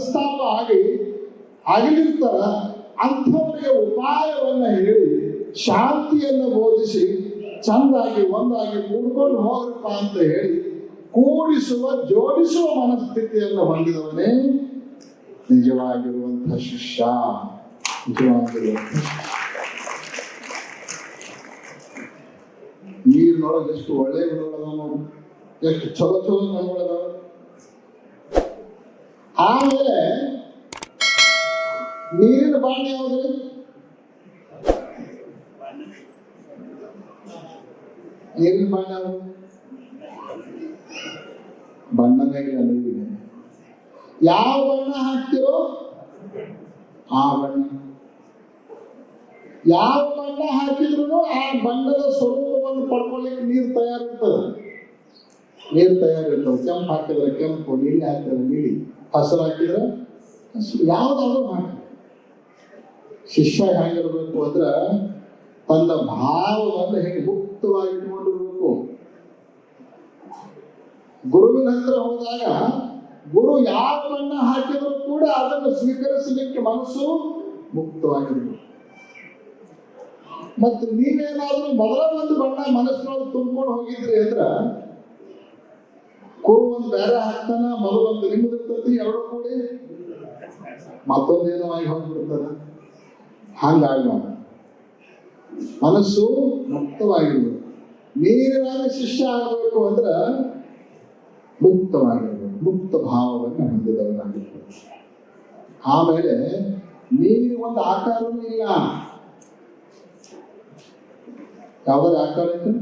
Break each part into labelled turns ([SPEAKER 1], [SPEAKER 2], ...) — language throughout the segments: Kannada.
[SPEAKER 1] ಮನಸ್ತಾಪ ಆಗಿ ಅಗಲಿರ್ತಾರ ಅಂಥವರಿಗೆ ಉಪಾಯವನ್ನ ಹೇಳಿ ಶಾಂತಿಯನ್ನು ಬೋಧಿಸಿ ಚಂದಾಗಿ ಒಂದಾಗಿ ಕೂಡ್ಕೊಂಡು ಹೋಗ್ರಪ್ಪ ಅಂತ ಹೇಳಿ ಕೂಡಿಸುವ, ಜೋಡಿಸುವ ಮನಸ್ಥಿತಿಯನ್ನು ಹೊಂದಿದವನೇ ನಿಜವಾಗಿರುವಂತಹ ಶಿಷ್ಯ ನಿಜವಾಗಿರುವಂತಹ ಶಿಷ್ಯ. ನೀರಿನೊಳಗೆ ಎಷ್ಟು ಒಳ್ಳೆ ಗುಣಗಳದಾವ ಎಷ್ಟು ಚಲೋ ಚಲೋ ಗುಣಗಳದಾವ ಆಮೇಲೆ ನೀರಿನ ಬಾಣ ಯಾವ್ದು? ನೀರಿನ ಬಾಣೆ ಯಾವುದು? ಬಣ್ಣನೇ ನೀರಿಗೆ ಯಾವ ಬಣ್ಣ ಹಾಕ್ತಿರೋ ಆ ಬಣ್ಣ. ಯಾವ ಬಣ್ಣ ಹಾಕಿದ್ರು ಆ ಬಣ್ಣದ ಸ್ವರೂಪವನ್ನು ಪಡ್ಕೊಳ್ಳಿಕ್ಕೆ ನೀರು ತಯಾರಿರ್ತದೆ. ನೀರು ತಯಾರಿರ್ತದೆ. ಕೆಂಪು ಹಾಕಿದ್ರೆ ಕೆಂಪು, ನೀಲಿ ಹಾಕಿದ್ರೆ ನೀಲಿ. ಹಸಿರು ಹಾಕಿದ್ರೆ ಯಾವ್ದಾದ್ರು ಹಾಕಿ ಶಿಷ್ಯ ಹೆಂಗಿರ್ಬೇಕು ಅಂದ್ರ ತನ್ನ ಭಾವವನ್ನು ಹೇಗೆ ಮುಕ್ತವಾಗಿ ಇಟ್ಕೊಂಡಿರ್ಬೇಕು. ಗುರುವಿನ ಹತ್ರ ಹೋದಾಗ ಗುರು ಯಾವ ಬಣ್ಣ ಹಾಕಿದ್ರು ಕೂಡ ಅದನ್ನು ಸ್ವೀಕರಿಸಲಿಕ್ಕೆ ಮನಸ್ಸು ಮುಕ್ತವಾಗಿರ್ಬೇಕು. ಮತ್ತು ನೀವೇನಾದ್ರೂ ಮೊದಲ ಒಂದು ಬಣ್ಣ ಮನಸ್ಸಿನೊಳಗೆ ತುಂಬಿಕೊಂಡು ಹೋಗಿದ್ರಿ ಅಂದ್ರ ಕುರು ಒಂದು ಬೇರೆ ಹಾಕ್ತಾನ ಮೊದಲೊಂದು ನಿಮ್ಮದಿರ್ತತಿ ಎರಡು ಕೂಡಿ ಮತ್ತೊಂದೇನೋ ಆಗಿ ಹೋಗ್ಬಿಡ್ತಾರ ಹಂಗಾಗ ಮನಸ್ಸು ಮುಕ್ತವಾಗಿರ್ಬೇಕು. ನೀರಿನಾಗ ಶಿಷ್ಯ ಆಗಬೇಕು ಅಂದ್ರ ಮುಕ್ತವಾಗಿರ್ಬೇಕು. ಮುಕ್ತ ಭಾವವನ್ನು ಹೊಂದಿದವರಾಗಿರ್ಬೇಕು ಆಮೇಲೆ ನೀರು ಒಂದು ಆಕಾರವೂ ಇಲ್ಲ. ಯಾವ್ದಾದ್ರು ಆಕಾರ ಐತೆ?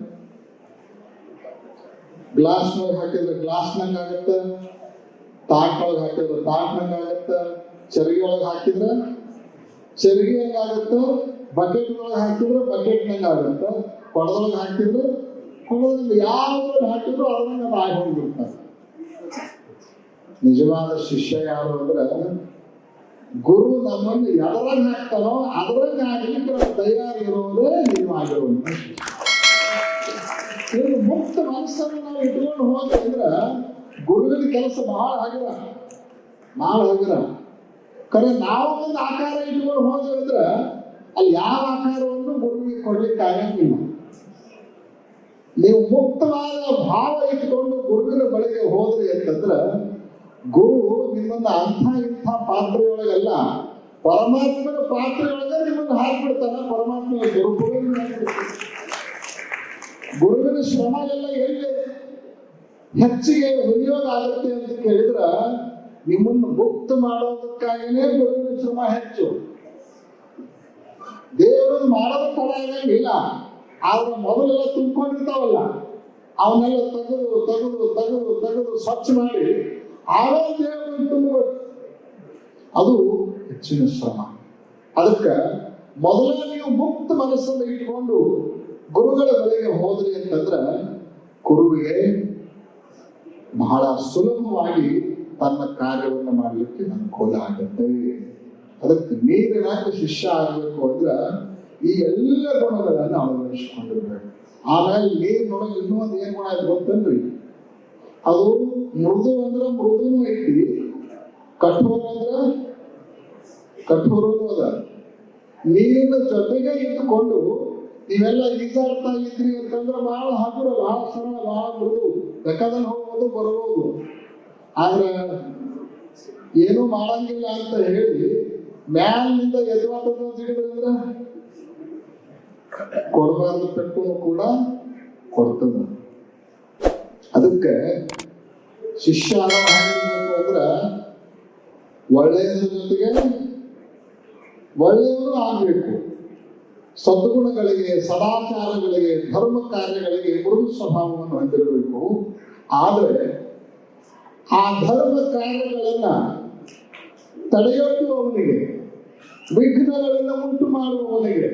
[SPEAKER 1] ಗ್ಲಾಸ್ನೊಳಗೆ ಹಾಕಿದ್ರೆ ಆಗತ್ತೆ ಆಗತ್ತ ತಾಟ್ನೊಳಗೆ ಹಾಕಿದ್ರೆ ತಾಟ್ನಂಗ ಆಗತ್ತ, ಚರಿಗೆ ಒಳಗೆ ಹಾಕಿದ್ರೆ ಚರಿಗೆ ಹೆಂಗಾಗತ್ತ ಬಕೆಟ್ ಒಳಗೆ ಹಾಕಿದ್ರೆ ಬಕೆಟ್ ನಂಗ ಆಗತ್ತ, ಕೊಡದೊಳಗೆ ಹಾಕಿದ್ರೆ ಕೊಡೋದ್ರಿಂದ ಯಾವ್ದ್ರಲ್ಲಿ ಹಾಕಿದ್ರು ಅದನ್ನ ಆಗಿ ಹೋಗ್ಬಿಡ್ತಾರೆ ನಿಜವಾದ ಶಿಷ್ಯ ಯಾರು ಅಂದ್ರೆ, ಗುರು ನಮ್ಮನ್ನು ಎದರಾಗ ಹಾಕ್ತಾರೋ ಅದರಂಗೆ ಆಗ್ಲಿಕ್ಕೆ ತಯಾರಿರೋದೇ ನೀವಾಗಿರುವಂತ ಮುಕ್ತ ಮನಸ್ಸನ್ನು ನಾವು ಇಟ್ಕೊಂಡು ಹೋದ್ರೆ ಅಂದ್ರ ಗುರುವಿನ ಕೆಲಸ ಬಹಳ ಹಗರ ಬಹಳ ಹಗರ ಕರೆ ನಾವು ಒಂದು ಆಕಾರ ಇಟ್ಕೊಂಡು ಹೋದ್ವಿ ಅಂದ್ರ ಅಲ್ಲಿ ಯಾವ ಆಕಾರವನ್ನು ಗುರುವಿಗೆ ಕೊಡ್ಲಿಕ್ಕೆ ಆಗಂಗಿಲ್ಲ. ನೀವು ಮುಕ್ತವಾದ ಭಾವ ಇಟ್ಕೊಂಡು ಗುರುವಿನ ಬಳಿಗೆ ಹೋದ್ರಿ ಅಂತಂದ್ರ ಗುರು ನಿಮ್ಮನ್ನ ಅಂಥ ಇಂಥ ಪಾತ್ರೆಯೊಳಗೆಲ್ಲ ಪರಮಾತ್ಮನ ಪಾತ್ರೆಯೊಳಗೆ ನಿಮ್ಮನ್ನು ಹಾಕ್ಬಿಡ್ತಾನ, ಪರಮಾತ್ಮನ ಸ್ವರೂಪವೇ ಗುರುವಿನ ಶ್ರಮ ಎಲ್ಲ ಎಲ್ಲಿ ಹೆಚ್ಚಿಗೆ ಉಪಯೋಗ ಆಗುತ್ತೆ ಅಂತ ಕೇಳಿದ್ರ, ನಿಮ್ಮನ್ನು ಮುಕ್ತ ಮಾಡೋದಕ್ಕಾಗಿನೇ ಗುರುವಿನ ಶ್ರಮ ಹೆಚ್ಚು. ದೇವರು ಮಾಡೋದ ತಡ ಇಲ್ಲ. ಆದ್ರೆ ಮೊದಲೆಲ್ಲ ತುಂಬಿಕೊಂಡಿರ್ತಾವಲ್ಲ, ಅವನ್ನೆಲ್ಲ ತೆಗೆದು ತೆಗೆದು ತೆಗೆದು ತೆಗೆದು ಸ್ವಚ್ಛ ಮಾಡಿ ಆರೋ ದೇವರನ್ನು ತುಂಬಬೇಕು ಅದು ಹೆಚ್ಚಿನ ಶ್ರಮ. ಅದಕ್ಕೆ ಮೊದಲ ನೀವು ಮುಕ್ತ ಮನಸ್ಸನ್ನು ಇಟ್ಕೊಂಡು ಗುರುಗಳ ಬಳಿಗೆ ಹೋದ್ರಿ ಅಂತಂದ್ರ ಗುರುವಿಗೆ ಬಹಳ ಸುಲಭವಾಗಿ ತನ್ನ ಕಾರ್ಯವನ್ನು ಮಾಡಲಿಕ್ಕೆ ಅನುಕೂಲ ಆಗುತ್ತೆ. ಅದಕ್ಕೆ ನೀರಿನಾಗ ಶಿಷ್ಯ ಆಗಬೇಕು ಅಂದ್ರ ಈ ಎಲ್ಲ ಗುಣಗಳನ್ನು ಅಳವಡಿಸಿಕೊಂಡಿರ್ಬೇಕು. ಆಮೇಲೆ ನೀರಿನೊಳಗೆ ಇನ್ನೂ ಒಂದು ಏನ್ ಗುಣ ಇದೆ ಗೊತ್ತೇನ್ರಿ? ಅದು ಮೃದು ಅಂದ್ರ ಮೃದುನೂ ಐತಿ. ಕಠೋರ ಅಂದ್ರ ಕಠೋರನೂ ಅದ. ನೀರಿನ ಜೊತೆಗೆ ಇದ್ದುಕೊಂಡು ನೀವೆಲ್ಲ ಈಜಾಡ್ತಾ ಇದ್ರಿ ಅಂತಂದ್ರೆ ಬಹಳ ಹಗುರ ಬಹಳ ಸರಳ ಬಹಳ ಮೃದು. ಬೇಕಾದಲ್ಲಿ ಹೋಗ್ಬೋದು ಬರ್ಬೋದು ಆದ್ರೆ ಏನು ಮಾಡಂಗಿಲ್ಲ ಅಂತ ಹೇಳಿ ಮ್ಯಾಲಿನಿಂದ ಎದುವಾಟದ ಹೇಳಿದ್ರಂದ್ರ ಕೊಡಬಾರ್ದು ಪೆಟ್ಟು ಕೂಡ ಕೊಡ್ತದ. ಅದಕ್ಕೆ ಶಿಷ್ಯ ಆಗಿರ್ಬೇಕು ಒಳ್ಳೆಯದ್ರ ಜೊತೆಗೆ ಒಳ್ಳೆಯವರು ಆಗ್ಬೇಕು. ಸದ್ಗುಣಗಳಿಗೆ, ಸದಾಚಾರಗಳಿಗೆ, ಧರ್ಮ ಕಾರ್ಯಗಳಿಗೆ ಮೃದು ಸ್ವಭಾವವನ್ನು ಹೊಂದಿರಬೇಕು. ಆದರೆ ಆ ಧರ್ಮ ಕಾರ್ಯಗಳನ್ನ ತಡೆಯೊಡ್ಡುವವನಿಗೆ ವಿಘ್ನಗಳನ್ನು ಉಂಟು ಮಾಡುವವನಿಗೆ,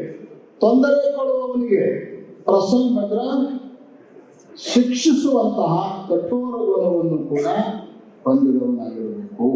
[SPEAKER 1] ತೊಂದರೆ ಕೊಡುವವನಿಗೆ ಪ್ರಸಂಗದ್ರ ಶಿಕ್ಷಿಸುವಂತಹ ಕಠೋರ ಗುಣವನ್ನು ಕೂಡ ಹೊಂದಿದವನಾಗಿರಬೇಕು.